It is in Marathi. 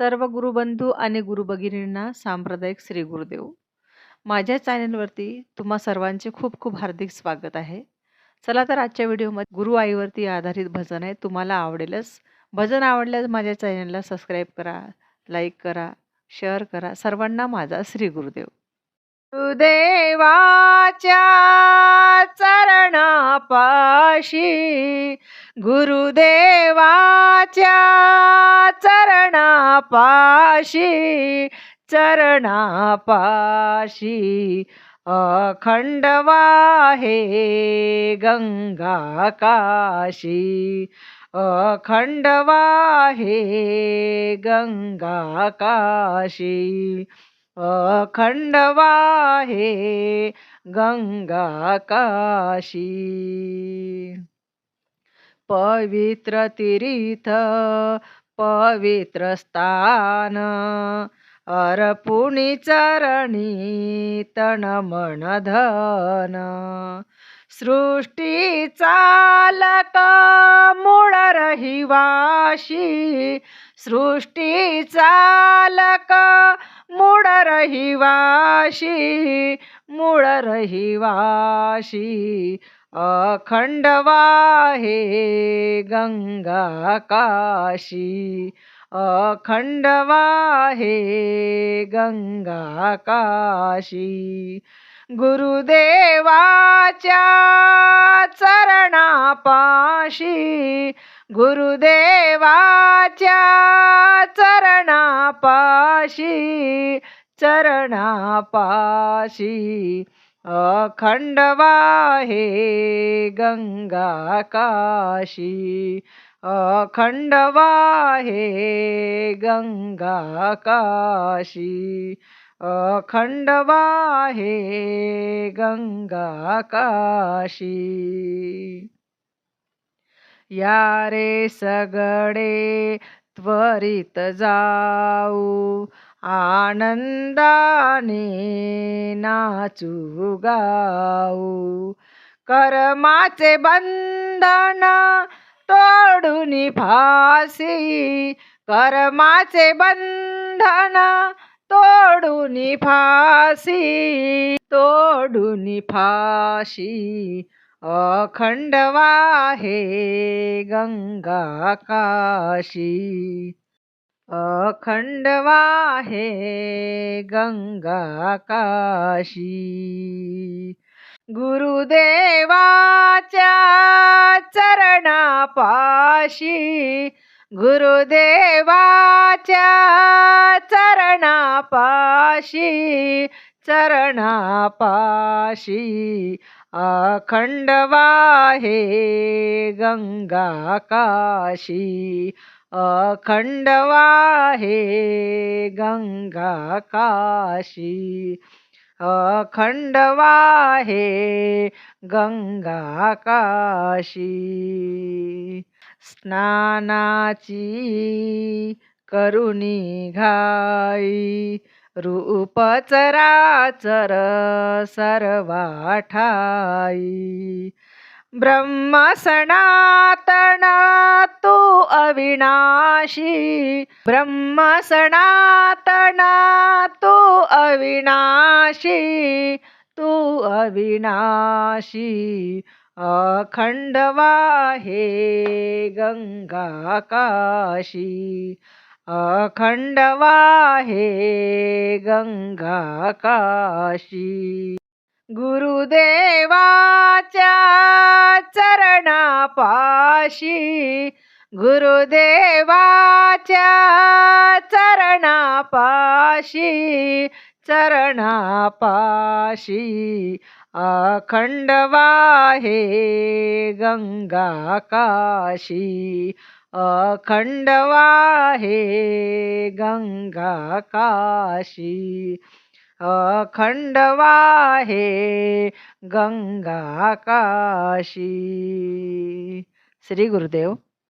सर्व गुरुबंधू आणि गुरुभगिनींना सांप्रदायिक श्री गुरुदेव. माझ्या चॅनलवरती तुम्हा सर्वांचे खूप खूप हार्दिक स्वागत आहे. चला तर आजच्या व्हिडिओमध्ये गुरु आईवरती आधारित भजन आहे तुम्हाला आवडेलच. भजन आवडल्यास माझ्या चॅनलला सबस्क्राईब करा लाईक करा शेअर करा. सर्वांना माझा श्री गुरुदेव. गुरुदेवाच्या चरणापाशी गुरुदेवाच्या चरणापाशी चरणापाशी अखंड वाहे गंगा काशी. अखंड वाहे गंगा काशी. गंगा काशी पवित्र तीर्थ पवित्र स्थान अर्पुणी चरणी तन मन धन. सृष्टी चालक मूळ रहिवाशी सृष्टी चालक मूळ रहिवाशी मूळ रहिवाशी अखंड वाहे गंगा काशी अखंड वाहे गंगा काशी. गुरुदेवाच्या चरणापाशी गुरुदेवाच्या चरणापाशी चरणापाशी अखंड वाहे गंगा काशी. अखंड वाहे गंगा काशी. अखंड वाहे गंगा काशी. या रे सगळे त्वरित जाऊ. आनंदाने नाचू गाऊ. कर्माचे बंधन तोडून फासी. कर्माचे बंधन तोडून फासी. तोडून फाशी. अखंड वाहे गंगा काशी. अखंड वाहे गंगा काशी. गुरुदेवाच्या चरणापाशी गुरुदेवाच्या चरणापाशी चरणापाशी अखंड वाहे गंगा काशी अखंड वाहे गंगा काशी अखंड वाहे गंगा काशी स्नानाची करुणी घाई रूप चराचर सर्वा ठाई ब्रह्म सनातन तू अविनाशी। ब्रह्म सनातन तू अविनाशी। तू अविनाशी। अखंडवा हे गंगाकाशी अखंड वाहे गंगा काशी. गुरुदेवाच्या चरणापाशी गुरुदेवाच्या चरणापाशी चरणापाशी अखंड वाहे गंगा काशी. अखंडवा हे गंगा काशी. अखंडवा हे गंगा काशी. श्री गुरुदेव.